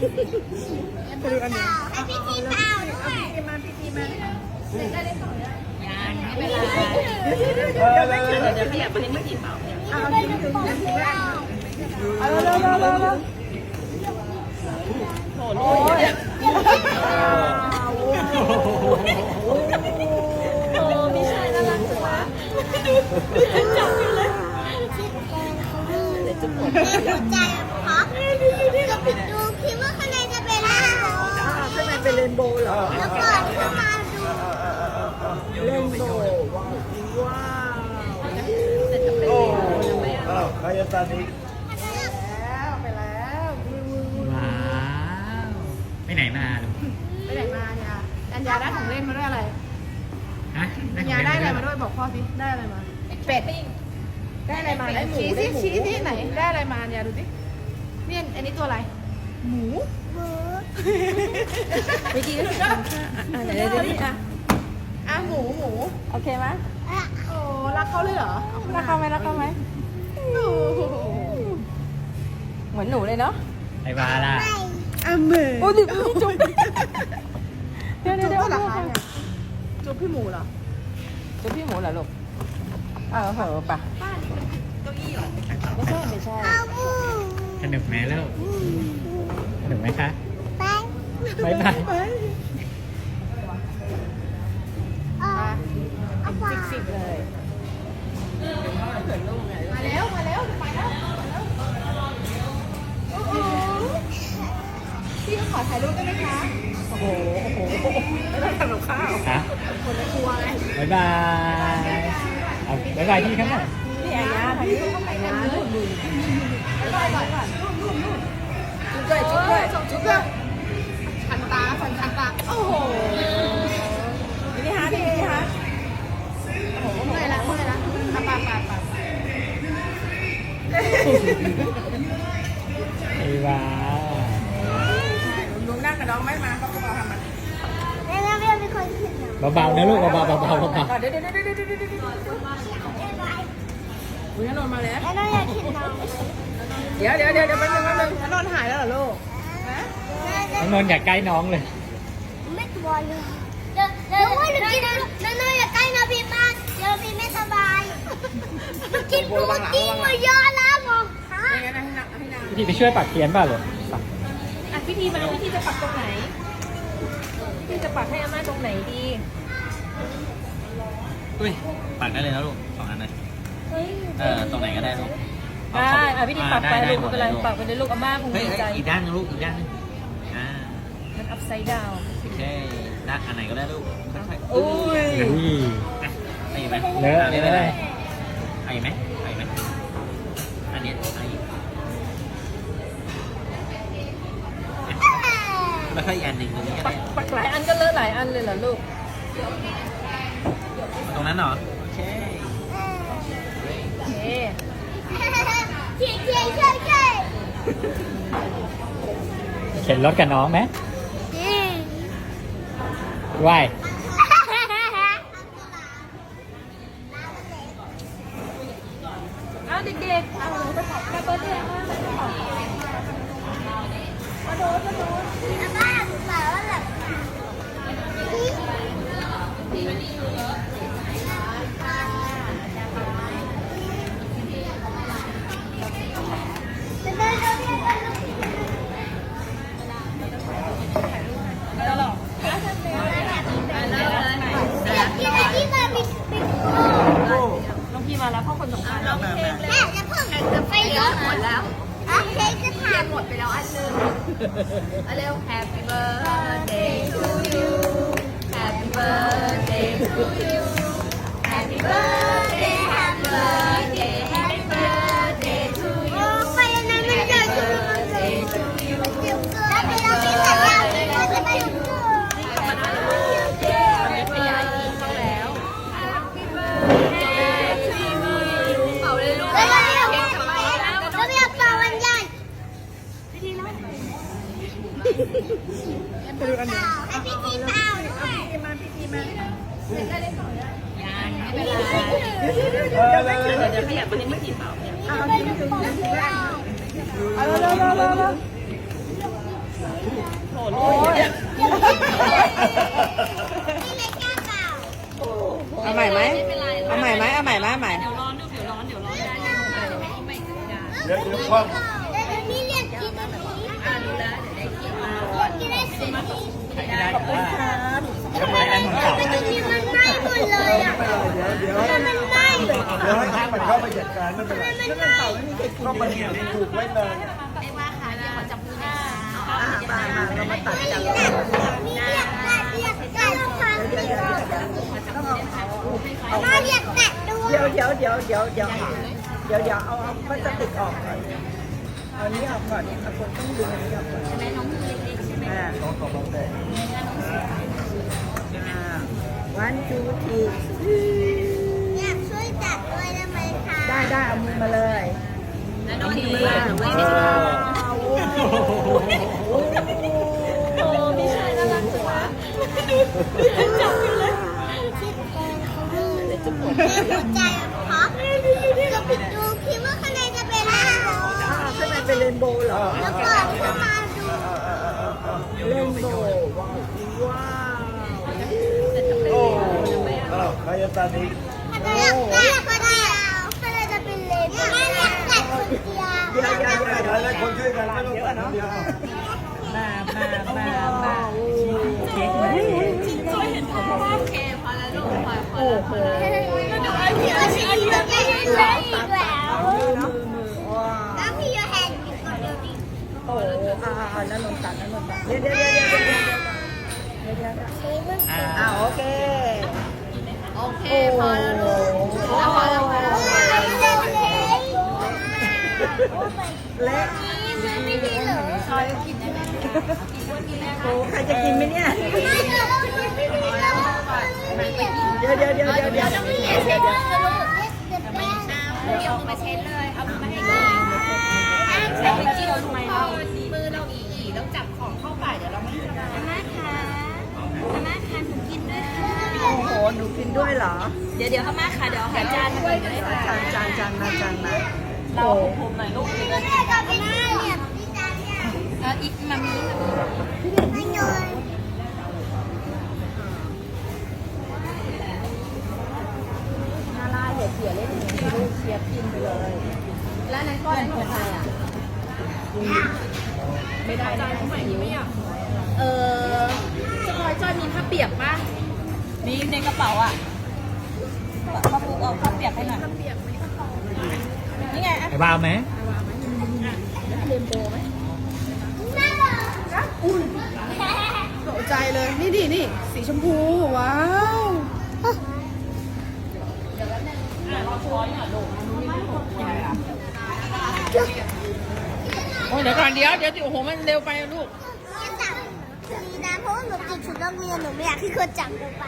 ไปดูอันนี้ให้พี่ทีเปล่าด้วยพี่มาพี่ทีมายังไม่เป็นไรเดี๋ยวเดี๋ยวขยับมาให้ไม่กินเปล่าเอาทีมถึงทีแรกเอาเร็วเร็วเร็วเร็วโอ้โหโอ้ยโอ้ไม่ใช่น่ารักจังวะจับอยู่เลยเดี๋ยวจะปวดแม่สนใจเหรอดูคิดว่าข้างในจะเป็นอะไรเหรอ ข้างในเป็นเรนโบว์เหรอแล้วก่อนเข้ามาดูเรนโบว์ว้าวว้าวแต่จะเป็นโอ้อ้าวใครจะตัดอีกแล้วไปแล้วว้าวไปไหนมาลูกไปไหนมาเนี่ยอัญญาได้ของเล่นมาด้วยอะไรฮะอัญญาได้อะไรมาด้วยบอกพ่อสิได้อะไรมาเป็ดได้อะไรมาไหนชี้สิชี้สิไหนได้อะไรมาอัญญาดูสิเนี่ยอันนี้ตัวอะไร หมูหมูเมื่อกี้ก็เห็นทำท่าอะเดี๋ยวเดี๋ยวอะอะหมูหมูโอเคไหมอะโอ้รักเขาเลยเหรอรักเขาไหมรักเขาไหมโอ้โหเหมือนหนูเลยเนาะไอวาล่ะไม่อะหมือโอ้ดิจุ๊บเดี๋ยวเดี๋จุ๊ยวบเดี๋ยวก็เหรอคะเนี่ยจุ๊บพี่หมูเหรอจุ๊บพี่หมูเหรอลูกเออเหอะปะไม่ใช่ไม่ใช่เอาหมูสนุกไหมลูก สนุกไหมคะ ไปบายบายไปเอาเอาปลาสิบเลยมาแล้วมาแล้วไปแล้วมาแล้วโอ้โหพี่ขอถ่ายรูปได้ไหมคะ โอ้โหโอ้โหไม่ต้องทำกับข้าวฮะคนในครัวไงบายบายเอาบายบายที่ข้างหน้านี่อายาถ่ายรูปไปนะนู่นนู่นไปก่อนก่อนก่อนนู่นนู่นนู่ ลุงนั่งกับน้องไม่มาเขาก็มาทำมันแล้วเราไม่เป็นคนขึ้นเหรอเบาๆนะลูกเบาๆเบาๆเบาเดี๋ยวเดี๋ยวเดี๋ยวเดี๋ยวเดี๋ยวเดี๋ยวเดี๋ยวอุ้ยนนท์มาแล้วแล้วเราอยากขึ้นน้องเดี๋ยวเดี๋ยวเดี๋ยวเดี๋ยวแป๊บนึงแป๊บนึงแล้วนอนหายแล้วเหรอลูกๆน้องนนท์อยากใกล้น้องเลยไม่กลัวเลยเดี๋ยวเดี๋ยวว่าหนูกินแล้วหนูอยากใกล้นาพีมากเดี๋ยวพี่ไม่สบายหนูกินโปรตีนมาเยอะแล้วหมอฮะไม่งั้นให้นั่งให้นั่งพี่ทีไปช่วยปักเทียนป่ะลูกปักอะพิ ธีมาพิธีจะปักตรงไหนพิธีจะปักให้อาม่าตรงไหนดีอุ้ยปักได้เลยนะลูกสองอันเลยเฮ้ยเออตรงไหนก็ได้ลูกเาได้เข้าอะพิธีปักไปอ่าลูกไม่เป็นไรด้หดลยปักไปเลยลูกอาม่าคงเฮ้ยดีใจเฮ้ยอีกด้านนึงลูกอีกด้านนึงอ่ามัน upside down โอเคด้านอันไหนก็ได้ลูกค่อยๆโอ้ยนี่อะเอาอีกไหมเลอะอาเลไม่เป็นไรยเอาอีกไหมเอาอีกไหมอันนี้เอาอี แล้วก็อีกอันหนึ่งตรงนี้ก็ปัได้กปักหลายอันก็เลอะหลายอันเลยเหรอลูก ตรงนั้นเหรอ โอเคโอเคเทียนเทียนใช่ใช่เข็นรถกับน้องไหมอืมว่าย น้องพี่มาแล้วพ่อคนสำคัญแม่จะเพิ่งจะไปเยอะหมดแล้วโอเคจะทานหมดไปแล้วอันนึงเอาเร็ว Happy birthday to you Happy birthday to you Happy birthday ไปดูอันนี้ให้พี่ทีเป่าด้วยพี่มาพี่ทีมายังไม่เป็นไรเดี๋ยวเดี๋ยวเดี๋ยวเดี๋ยวเดี๋ยวขยับมาให้ไม่กินเป่าเนี่ยเอาทีมถึงทีแรกเอาเร็วเร็วเร็วเร็วพี่เล็กแก้เปล่าเอาใหม่ไหมเอาใหม่ไหมเอาใหม่ไหมเอาใหม่เดี๋ยวร้อนเดี๋ยวร้อนเดี๋ยวร้อนได้ได้เดี๋ยวไม่ได้เดี๋ยวคว่เดี๋ยวพี่เรียกกินอันนี้ อ่ารู้แล้วเดี๋ยวได้กินมา กินได้สิบนาที ใช้ได้แต่ว่า ทำไมมันมันไหม้หม ดเลยอะำเดี๋ยวเดี๋ยวทำไมมันไหม้เดี๋ยวให้ท่านมันเข้าไปจัดการไม่เป็นไรก็มันถูกไว้นานไม่ว่าค่ะเดี๋ยวขอจับมือให้มามาเรามาตัดกันมีเรียกแตะเรียกแตะความจริงมาเรียกแตะด้วยเดี๋ยวเดี๋ยวเดี๋ยวเดี๋ยวเดี๋ยวเดี๋ยวเดี๋ยวเอาเอาพลาสติกออกก่อนเอาอันนี้ออกก่อนเอาคนต้องดึงอันนี้ออกก่อนใช่ไหมน้องเล็กๆใช่ไหมอ่าน้องกำลังแดงอ่า วันจูทีอยากช่วยจับด้วยได้ไหมคะได้ได้เอามือมาเลยแล้วน้องทีว้าวไม่ว้าใช่วโอ้โหพี่ชายน่ารักจังวะจับอยู่เลยคิดเองเขาดูในหัวใจเพราะจะไปดูคิดว่าข้างในจะเป็นอะไรอ่าข้างในเป็นเรนโบว์เหรอ ตาดีโอ้เดี๋ยวเดี๋ยวเดี๋ยวเดี๋ยวแล้วคนช่วยกันไม่ต้องคนเดียวมามามามาเค้กมาเคยเห็นภาพว่าเคพอแล้วลูกพอพอแล้วพอแล้วแล้วไอ้พี่อาชีพอีกแล้วมือมือมือว้าแล้วพี่โยแฮนอยู่ก่อนเดี๋ยวดิโอ้อ่าอ่านั่นลงตัดนั่นลงตัดเดี๋ยวเดี๋ยวเดี๋ยวเดี๋ยวเดี๋ยวเดี๋ยวอ่าโอเค เคโอ้พโหอแล้วลูกพอแล้วพอแล้วเละไม่ดีเหรอโอ้ใครจะกินไหมเนี่ยไม่ดีเหรอไม่ดีเหรอเดี๋ยวเดี๋ยวเดี๋ยวเดี๋ยวเดี๋ยวมีเช็ดมือลูกเดี๋ยวมาเช็ดเลย เอามือมาให้กินใช้ไปจิ้มทำไมเรามือเราอีอีแล้วจับของเข้าปากเดี๋ยวเราไม่สบาย มาค่ะมาค่ะหนูกินด้วยค่ะ โอ้โหหนูกินด้วยเหรอ เดี๋ยวเดี๋ยวข้ามาค่ะ เดี๋ยวหาจานมาเลยจานจานจานมาจานมาเราภูมิหน่อยลูกเรียกกับพี่หน้าเนี่ยพี่จานเนี่ยเอออีกมามีไม่โดนน่าล่าเห็ดเสียเล่นอย่างนี้ลูกเชียบกินไปเลย แล้วนั้นก้อนของใครอะ ไม่ได้ไม่ได้หิวเออจอยจอยมีผ้าเปียกป่ะ มีในกระเป๋าอะผ้าปูเอาผ้าเปียกให้หน่อยนี่ไงไอ้บ้าไหมตกใจเลย นี่ดินี่ สีชมพู ว้าวโอ้ยเดี๋ยวก่อนเดี๋ยวเดี๋ยวโอ้โห มันเร็วไปลูกเนี่ยจับ โรงเรียนหนูไม่อยากที่คนจับหนูไป